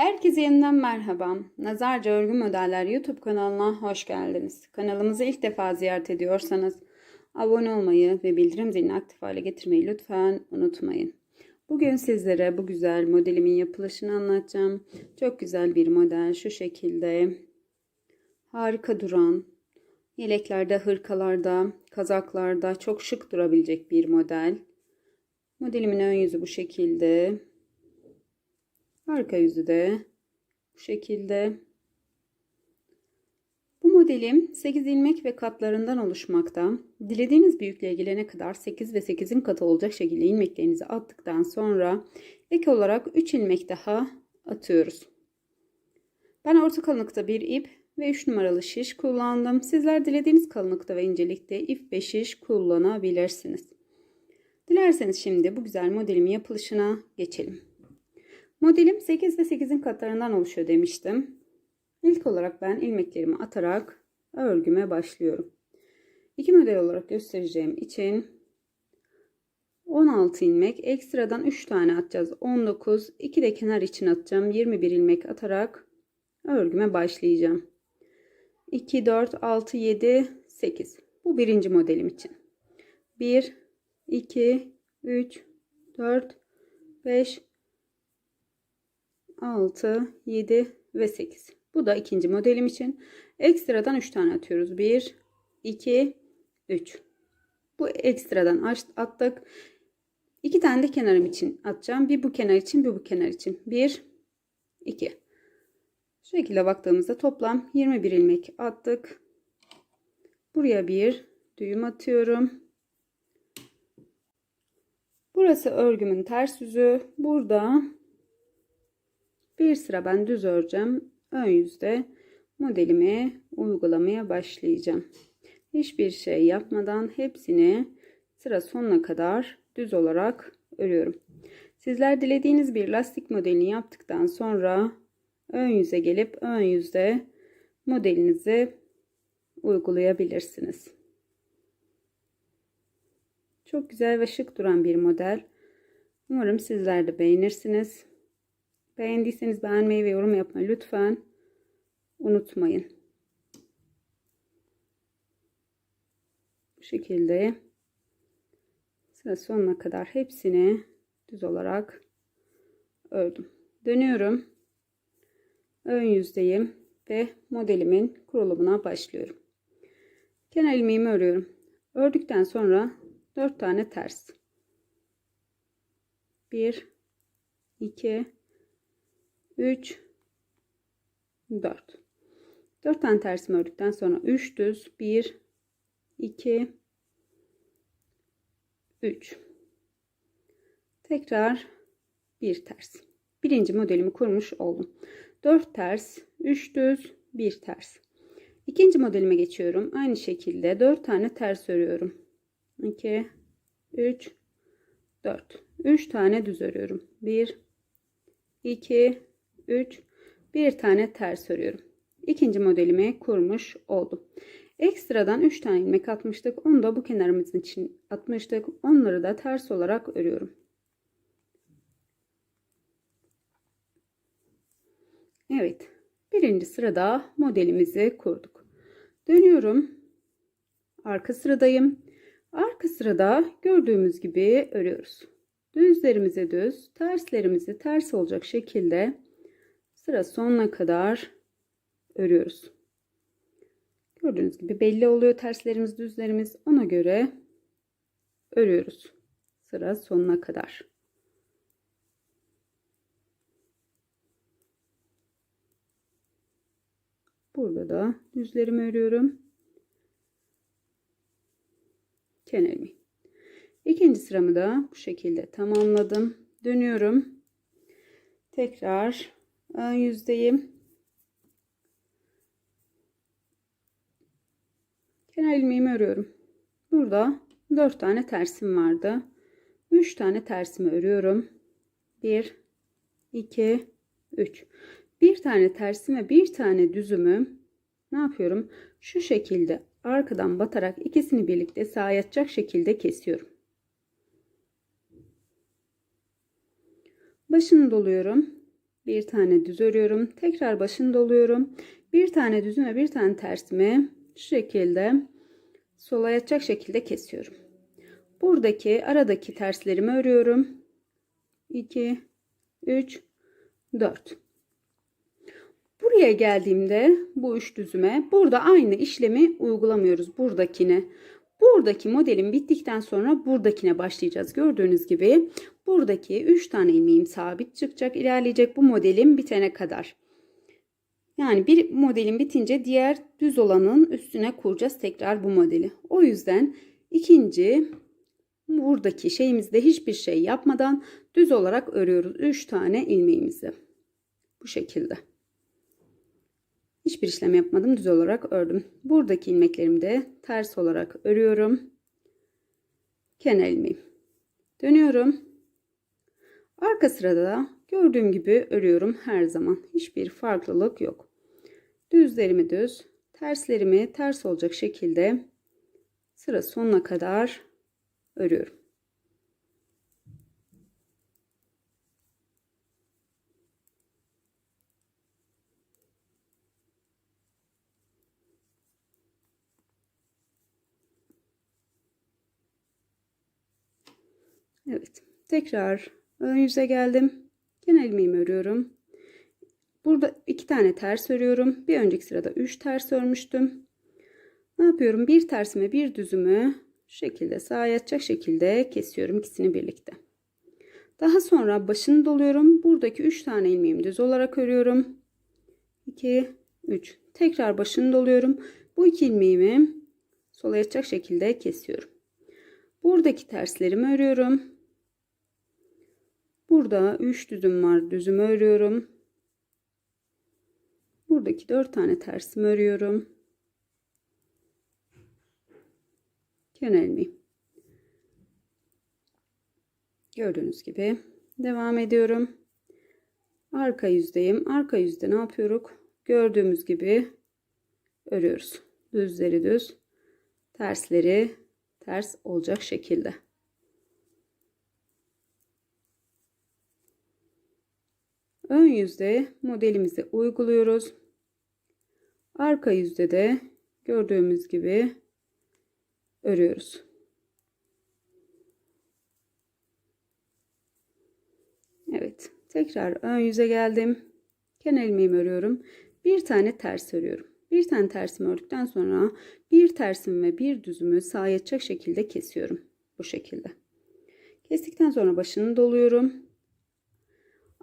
Herkese yeniden merhaba. Nazarca Örgü Modeller YouTube kanalına hoş geldiniz. Kanalımızı ilk defa ziyaret ediyorsanız abone olmayı ve bildirim zilini aktif hale getirmeyi lütfen unutmayın. Bugün sizlere bu güzel modelimin yapılışını anlatacağım. Çok güzel bir model şu şekilde. Harika duran, yeleklerde, hırkalarda, kazaklarda çok şık durabilecek bir model. Modelimin ön yüzü bu şekilde. Arka yüzü de bu şekilde. Bu modelim 8 ilmek ve katlarından oluşmakta. Dilediğiniz büyüklüğe gelene kadar 8 ve 8'in katı olacak şekilde ilmeklerinizi attıktan sonra ek olarak 3 ilmek daha atıyoruz. Ben orta kalınlıkta bir ip ve 3 numaralı şiş kullandım. Sizler dilediğiniz kalınlıkta ve incelikte ip ve şiş kullanabilirsiniz. Dilerseniz şimdi bu güzel modelimin yapılışına geçelim. Modelim 8 ve 8'in katlarından oluşuyor demiştim. İlk olarak ben ilmeklerimi atarak örgüme başlıyorum. İki model olarak göstereceğim için 16 ilmek ekstradan 3 tane atacağız. 19 2 de kenar için atacağım. 21 ilmek atarak örgüme başlayacağım. 2 4 6 7 8 bu birinci modelim için. 1 2 3 4 5 6, 7 ve 8. Bu da ikinci modelim için. Ekstradan 3 tane atıyoruz. 1, 2, 3. Bu ekstradan attık. 2 tane de kenarım için atacağım. Bir bu kenar için, bir bu kenar için. 1, 2. Şu şekilde baktığımızda toplam 21 ilmek attık. Buraya bir düğüm atıyorum. Burası örgümün ters yüzü. Burada bir sıra ben düz öreceğim. Ön yüzde modelimi uygulamaya başlayacağım. Hiçbir şey yapmadan hepsini sıra sonuna kadar düz olarak örüyorum. Sizler dilediğiniz bir lastik modelini yaptıktan sonra ön yüze gelip ön yüzde modelinizi uygulayabilirsiniz. Çok güzel ve şık duran bir model. Umarım sizler de beğenirsiniz. Beğendiyseniz beğenmeyi ve yorum yapmayı lütfen unutmayın. Bu şekilde sıra sonuna kadar hepsini düz olarak ördüm. Dönüyorum. Ön yüzdeyim ve modelimin kurulumuna başlıyorum. Kenar ilmeğimi örüyorum. Ördükten sonra 4 tane ters. 1 2 3 4 4 tane tersimi ördükten sonra 3 düz 1 2 3 tekrar bir ters. Birinci modelimi kurmuş oldum. 4 ters 3 düz 1 ters. İkinci modelime geçiyorum. Aynı şekilde 4 tane ters örüyorum. 2 3 4 3 tane düz örüyorum. 1 2 3 bir tane ters örüyorum. İkinci modelimi kurmuş oldum. Ekstradan 3 tane ilmek atmıştık. Onu da bu kenarımız için atmıştık. Onları da ters olarak örüyorum. Evet. Birinci sırada modelimizi kurduk. Dönüyorum. Arka sıradayım. Arka sırada gördüğümüz gibi örüyoruz. Düzlerimizi düz, terslerimizi ters olacak şekilde sıra sonuna kadar örüyoruz. Gördüğünüz gibi belli oluyor terslerimiz düzlerimiz ona göre örüyoruz sıra sonuna kadar. Burada da düzlerimi örüyorum. Kenarımı. İkinci sıramı da bu şekilde tamamladım. Dönüyorum. Tekrar ön yüzdeyim. Kenar ilmeğimi örüyorum. Burada 4 tane tersim vardı. 3 tane tersimi örüyorum. 1 2 3 bir tane tersim ve bir tane düzümü ne yapıyorum? Şu şekilde arkadan batarak ikisini birlikte sağa yatacak şekilde kesiyorum. Başını doluyorum. Bir tane düz örüyorum. Tekrar başını doluyorum. Bir tane düzüm ve bir tane tersimi şu şekilde sola yatacak şekilde kesiyorum. Buradaki aradaki terslerimi örüyorum. 2 3 4 Buraya geldiğimde bu üç düzüme burada aynı işlemi uygulamıyoruz buradakine. Buradaki modelim bittikten sonra buradakine başlayacağız. Gördüğünüz gibi buradaki 3 tane ilmeğim sabit çıkacak. ilerleyecek bu modelim bitene kadar. Yani bir modelin bitince diğer düz olanın üstüne kuracağız tekrar bu modeli. O yüzden ikinci buradaki şeyimizde hiçbir şey yapmadan düz olarak örüyoruz. 3 tane ilmeğimizi. Bu şekilde. Hiçbir işlem yapmadım. Düz olarak ördüm. Buradaki ilmeklerimi de ters olarak örüyorum. Kenar ilmeğim. Dönüyorum. Arka sırada da gördüğüm gibi örüyorum her zaman. Hiçbir farklılık yok. Düzlerimi düz, terslerimi ters olacak şekilde sıra sonuna kadar örüyorum. Evet. Tekrar ön yüze geldim. Kenar ilmeğimi örüyorum. Burada iki tane ters örüyorum. Bir önceki sırada üç ters örmüştüm. Ne yapıyorum? Bir tersime bir düzümü şu şekilde sağa yatacak şekilde kesiyorum ikisini birlikte. Daha sonra başını doluyorum. Buradaki üç tane ilmeğimi düz olarak örüyorum. 2 3 tekrar başını doluyorum. Bu iki ilmeğimi sola yatacak şekilde kesiyorum. Buradaki terslerimi örüyorum. Burada 3 düzüm var. Düzümü örüyorum. Buradaki 4 tane tersimi örüyorum. Kenar. Gördüğünüz gibi devam ediyorum. Arka yüzdeyim. Arka yüzde ne yapıyoruz? Gördüğümüz gibi örüyoruz. Düzleri düz, tersleri ters olacak şekilde. Ön yüzde modelimizi uyguluyoruz. Arka yüzde de gördüğümüz gibi örüyoruz. Evet. Tekrar ön yüze geldim. Kenar ilmeğimi örüyorum. Bir tane ters örüyorum. Bir tane tersimi ördükten sonra bir tersim ve bir düzümü sağa yatacak şekilde kesiyorum. Bu şekilde. Kestikten sonra başını doluyorum.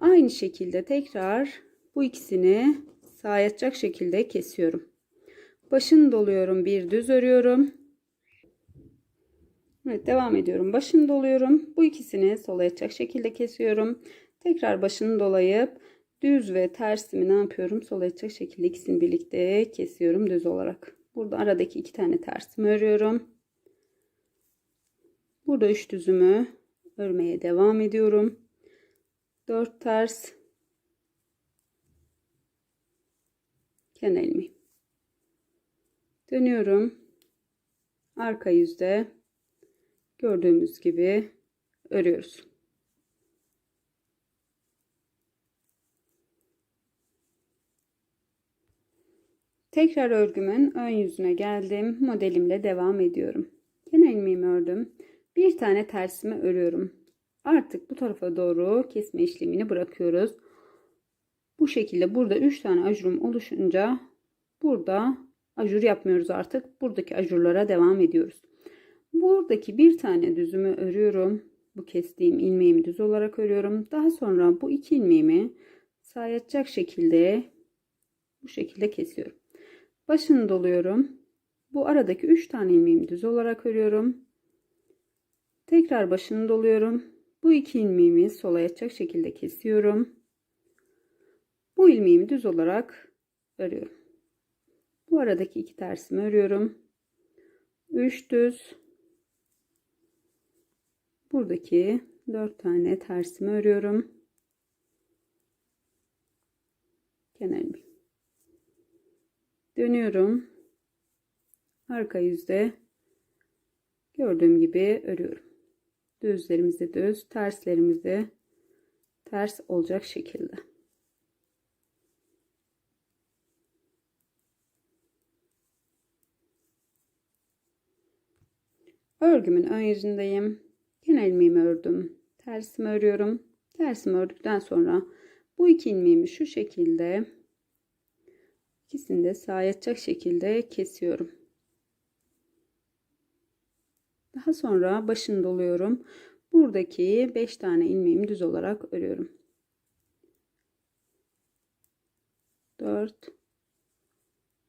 Aynı şekilde tekrar bu ikisini sağa yatacak şekilde kesiyorum. Başını doluyorum. Bir düz örüyorum. Evet devam ediyorum. Başını doluyorum. Bu ikisini sola yatacak şekilde kesiyorum. Tekrar başını dolayıp düz ve tersimi ne yapıyorum? Sola yatacak şekilde ikisini birlikte kesiyorum düz olarak. Burada aradaki iki tane tersimi örüyorum. Burada üç düzümü örmeye devam ediyorum. 4 ters kenar ilmeği. Dönüyorum. Arka yüzde gördüğümüz gibi örüyoruz. Tekrar örgümün ön yüzüne geldim. Modelimle devam ediyorum. Kenar ilmeğimi ördüm. Bir tane tersimi örüyorum. Artık bu tarafa doğru kesme işlemini bırakıyoruz. Bu şekilde burada 3 tane ajurum oluşunca burada ajur yapmıyoruz artık. Buradaki ajurlara devam ediyoruz. Buradaki bir tane düzümü örüyorum. Bu kestiğim ilmeğimi düz olarak örüyorum. Daha sonra bu iki ilmeğimi sayacak şekilde bu şekilde kesiyorum. Başını doluyorum. Bu aradaki 3 tane ilmeğimi düz olarak örüyorum. Tekrar başını doluyorum. Bu iki ilmeğimi sola yatacak şekilde kesiyorum. Bu ilmeğimi düz olarak örüyorum. Bu aradaki iki tersimi örüyorum. 3 düz. Buradaki 4 tane tersimi örüyorum. Kenar. Dönüyorum. Arka yüzde gördüğüm gibi örüyorum Düzlerimizi düz, terslerimizi ters olacak şekilde. Örgümün ön yüzündeyim. Yine ilmeğimi ördüm. Tersimi örüyorum. Tersimi ördükten sonra bu iki ilmeğimi şu şekilde ikisini de sağa yatacak şekilde kesiyorum. Daha sonra başını doluyorum. Buradaki 5 tane ilmeğimi düz olarak örüyorum. 4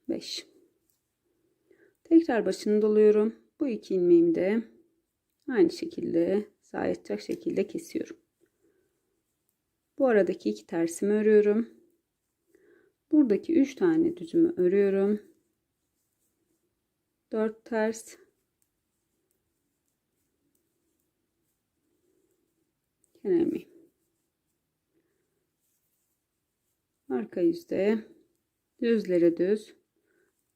5 Tekrar başını doluyorum. Bu iki ilmeğimi de aynı şekilde sağa yatacak şekilde kesiyorum. Bu aradaki iki tersimi örüyorum. Buradaki 3 tane düzümü örüyorum. 4 ters ilmeği. Arka yüzde düzleri düz,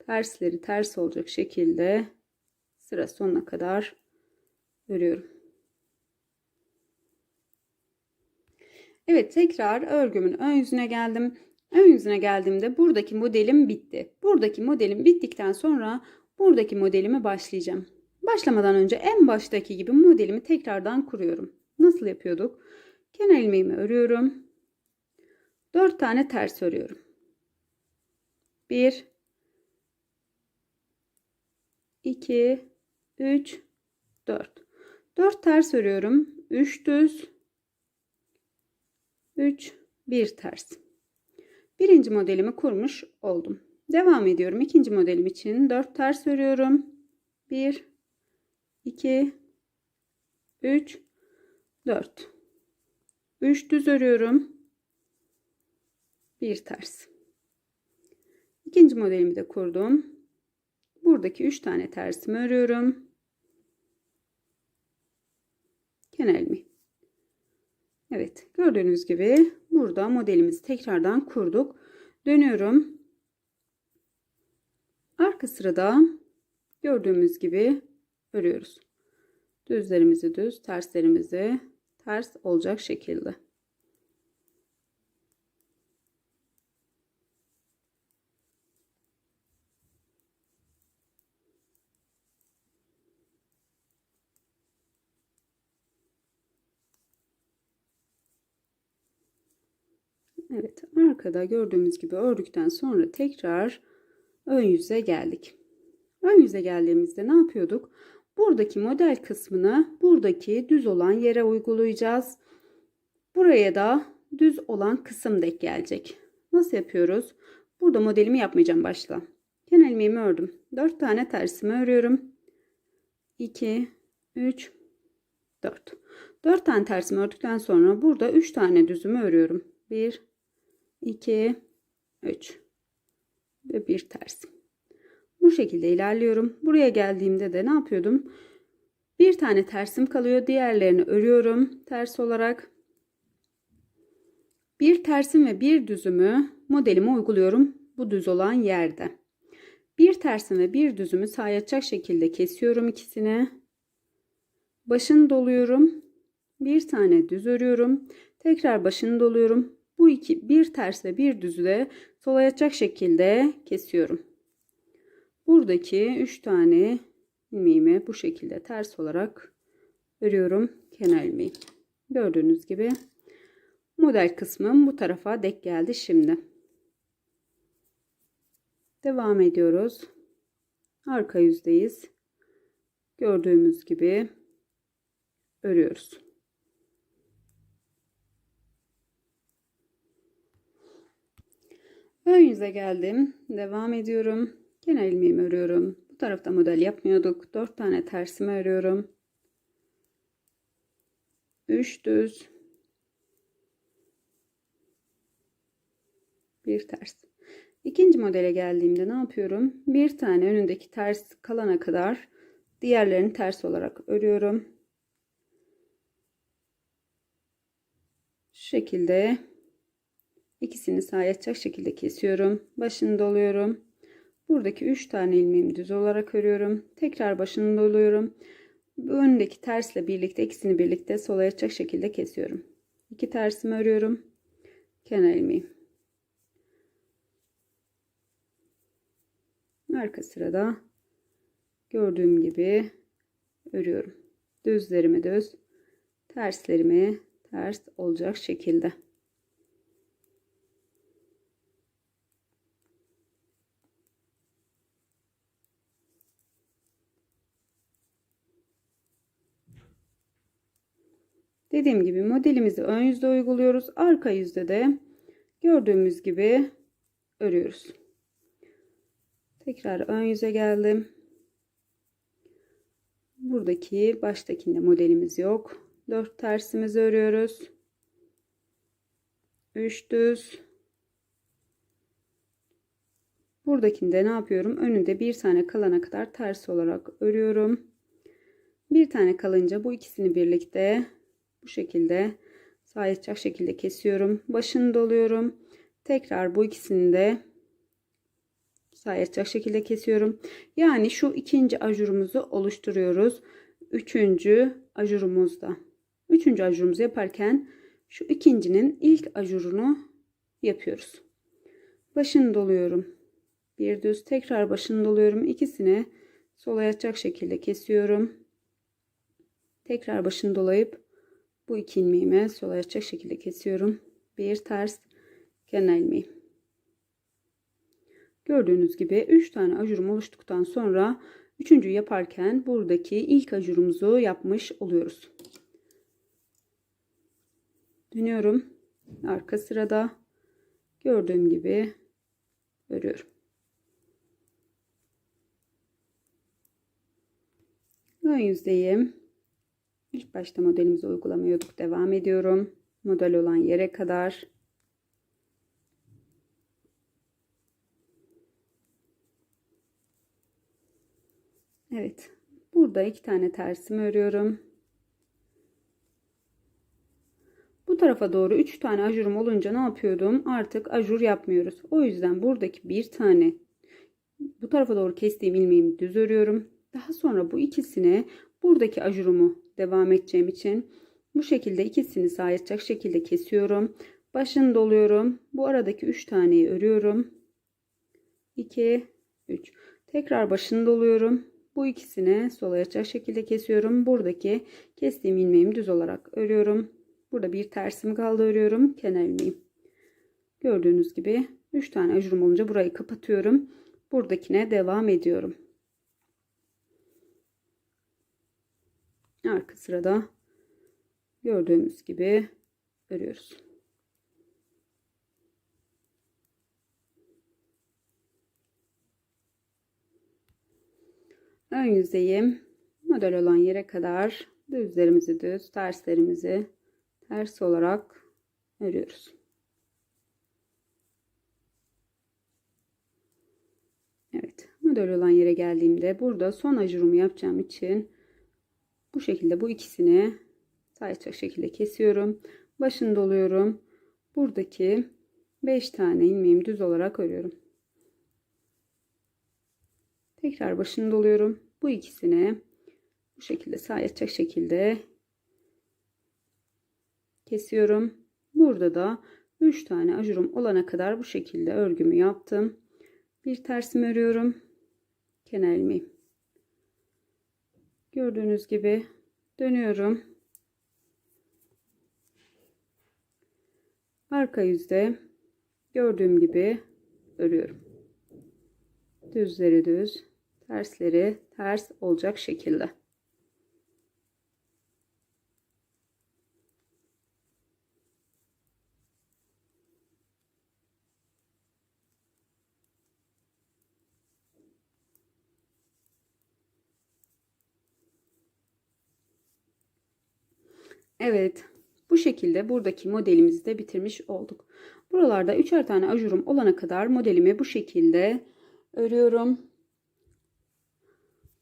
tersleri ters olacak şekilde sıra sonuna kadar örüyorum. Evet tekrar örgümün ön yüzüne geldim. Ön yüzüne geldiğimde buradaki modelim bitti. Buradaki modelim bittikten sonra buradaki modelimi başlayacağım. Başlamadan önce en baştaki gibi modelimi tekrardan kuruyorum. Nasıl yapıyorduk? Kenar ilmeğimi örüyorum. 4 tane ters örüyorum. 1 2 3 4 4 ters örüyorum. 3 düz 3 1 ters. Birinci modelimi kurmuş oldum. Devam ediyorum. İkinci modelim için 4 ters örüyorum. 1 2 3 4 3 düz örüyorum. 1 ters. İkinci modelimi de kurdum. Buradaki 3 tane tersimi örüyorum. Kenar ilmeği. Evet gördüğünüz gibi burada modelimizi tekrardan kurduk. Dönüyorum. Arka sırada gördüğümüz gibi örüyoruz. Düzlerimizi düz, terslerimizi ters olacak şekilde. Evet arkada gördüğümüz gibi ördükten sonra tekrar ön yüze geldik. Ön yüze geldiğimizde ne yapıyorduk? Buradaki model kısmını buradaki düz olan yere uygulayacağız. Buraya da düz olan kısım denk gelecek. Nasıl yapıyoruz? Burada modelimi yapmayacağım başla. Kenar ilmeğimi ördüm. 4 tane tersimi örüyorum. 2 3 4. 4 tane tersimi ördükten sonra burada 3 tane düzümü örüyorum. 1 2 3 ve bir ters. Bu şekilde ilerliyorum. Buraya geldiğimde de ne yapıyordum? Bir tane tersim kalıyor. Diğerlerini örüyorum ters olarak. Bir tersim ve bir düzümü modelime uyguluyorum bu düz olan yerde. Bir tersim ve bir düzümü sayacak şekilde kesiyorum ikisini. Başını doluyorum. Bir tane düz örüyorum. Tekrar başını doluyorum. Bu iki bir ters ve bir düzü de solayacak şekilde kesiyorum. Buradaki 3 tane ilmeğimi bu şekilde ters olarak örüyorum kenar ilmeği. Gördüğünüz gibi model kısmım bu tarafa dek geldi şimdi. Devam ediyoruz. Arka yüzdeyiz. Gördüğümüz gibi örüyoruz. Ön yüze geldim. Devam ediyorum. Kenar ilmeğimi örüyorum. Bu tarafta model yapmıyorduk. 4 tane tersimi örüyorum. 3 düz. Bir ters. İkinci modele geldiğimde ne yapıyorum? Bir tane önündeki ters kalana kadar diğerlerini ters olarak örüyorum. Şu şekilde ikisini sağa yatacak şekilde kesiyorum. Başını doluyorum. Buradaki 3 tane ilmeğimi düz olarak örüyorum. Tekrar başını doluyorum. Bu öndeki tersle birlikte ikisini birlikte sola yatacak şekilde kesiyorum. 2 tersimi örüyorum. Kenar ilmeği. Arka sırada gördüğüm gibi örüyorum. Düzlerimi düz, terslerimi ters olacak şekilde. Dediğim gibi modelimizi ön yüzde uyguluyoruz. Arka yüzde de gördüğümüz gibi örüyoruz. Tekrar ön yüze geldim. Buradaki baştakinde modelimiz yok. 4 tersimizi örüyoruz. 3 düz. Buradakinde ne yapıyorum? Önünde bir tane kalana kadar ters olarak örüyorum. Bir tane kalınca bu ikisini birlikte bu şekilde sağ şekilde kesiyorum. Başını doluyorum. Tekrar bu ikisini de sağ şekilde kesiyorum. Yani şu ikinci ajurumuzu oluşturuyoruz. Üçüncü ajurumuzda. Üçüncü ajurumuzu yaparken şu ikincinin ilk ajurunu yapıyoruz. Başını doluyorum. Bir düz tekrar başını doluyorum. İkisini sola yatacak şekilde kesiyorum. Tekrar başını dolayıp bu iki ilmeğimi sola yatacak şekilde kesiyorum. Bir ters kenar ilmeği. Gördüğünüz gibi 3 tane ajurum oluştuktan sonra üçüncü yaparken buradaki ilk ajurumuzu yapmış oluyoruz. Dönüyorum. Arka sırada gördüğüm gibi örüyorum. Ön yüzdeyim. İlk başta modelimizi uygulamıyorduk. Devam ediyorum. Model olan yere kadar. Evet. Burada iki tane tersimi örüyorum. Bu tarafa doğru üç tane ajurum olunca ne yapıyordum? Artık ajur yapmıyoruz. O yüzden buradaki bir tane bu tarafa doğru kestiğim ilmeğimi düz örüyorum. Daha sonra bu ikisini buradaki ajurumu devam edeceğim için bu şekilde ikisini sağ şekilde kesiyorum. Başını doluyorum. Bu aradaki 3 taneyi örüyorum. 2 3 tekrar başını doluyorum. Bu ikisini sola yatacak şekilde kesiyorum. Buradaki kestiğim ilmeğimi düz olarak örüyorum. Burada bir tersimi kaldı örüyorum. Kenar ilmeğim. Gördüğünüz gibi 3 tane ajurum olunca burayı kapatıyorum. Buradakine devam ediyorum. Arka sırada gördüğümüz gibi örüyoruz. Ön yüzeyim model olan yere kadar düzlerimizi düz, terslerimizi ters olarak örüyoruz. Evet, model olan yere geldiğimde burada son ajurumu yapacağım için bu şekilde bu ikisini sayacak şekilde kesiyorum. Başını doluyorum. Buradaki 5 tane ilmeğimi düz olarak örüyorum. Tekrar başını doluyorum. Bu ikisini bu şekilde sayacak şekilde kesiyorum. Burada da 3 tane ajurum olana kadar bu şekilde örgümü yaptım. Bir tersimi örüyorum. Kenar ilmeği. Gördüğünüz gibi dönüyorum. Arka yüzde gördüğüm gibi örüyorum. Düzleri düz, tersleri ters olacak şekilde. Evet. Bu şekilde buradaki modelimizi de bitirmiş olduk. Buralarda üçer tane ajurum olana kadar modelimi bu şekilde örüyorum.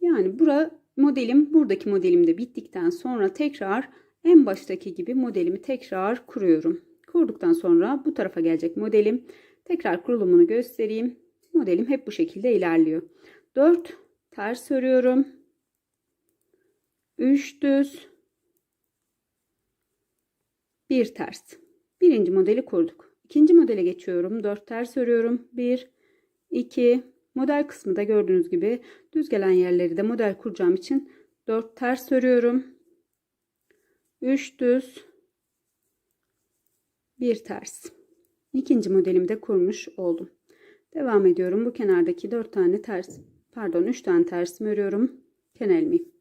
Yani bura modelim buradaki modelim de bittikten sonra tekrar en baştaki gibi modelimi tekrar kuruyorum. Kurduktan sonra bu tarafa gelecek modelim. Tekrar kurulumunu göstereyim. Modelim hep bu şekilde ilerliyor. 4 ters örüyorum. 3 düz bir ters. Birinci modeli kurduk. İkinci modele geçiyorum. 4 ters örüyorum. 1, 2, model kısmı da gördüğünüz gibi düz gelen yerleri de model kuracağım için 4 ters örüyorum. 3 düz. 1 ters. İkinci modelimi de kurmuş oldum. Devam ediyorum. Bu kenardaki 4 tane ters, pardon 3 tane tersimi örüyorum. Kenar ilmeği.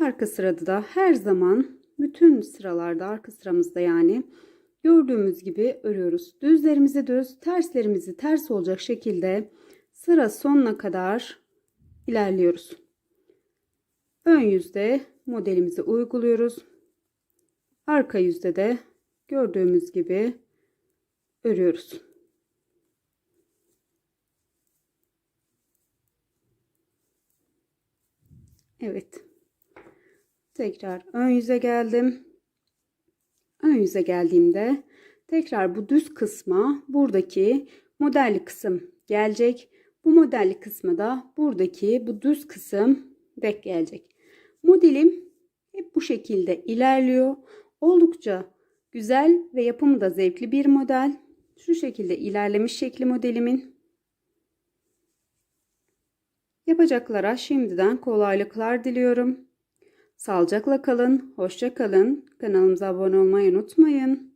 Arka sırada da her zaman bütün sıralarda arka sıramızda yani gördüğümüz gibi örüyoruz. Düzlerimizi düz, terslerimizi ters olacak şekilde sıra sonuna kadar ilerliyoruz. Ön yüzde modelimizi uyguluyoruz. Arka yüzde de gördüğümüz gibi örüyoruz. Evet. Tekrar ön yüze geldim. Ön yüze geldiğimde tekrar bu düz kısma buradaki modelli kısım gelecek. Bu modelli kısma da buradaki bu düz kısım denk gelecek. Modelim hep bu şekilde ilerliyor. Oldukça güzel ve yapımı da zevkli bir model. Şu şekilde ilerlemiş şekli modelimin. Yapacaklara şimdiden kolaylıklar diliyorum. Sağlıcakla kalın, hoşça kalın. Kanalımıza abone olmayı unutmayın.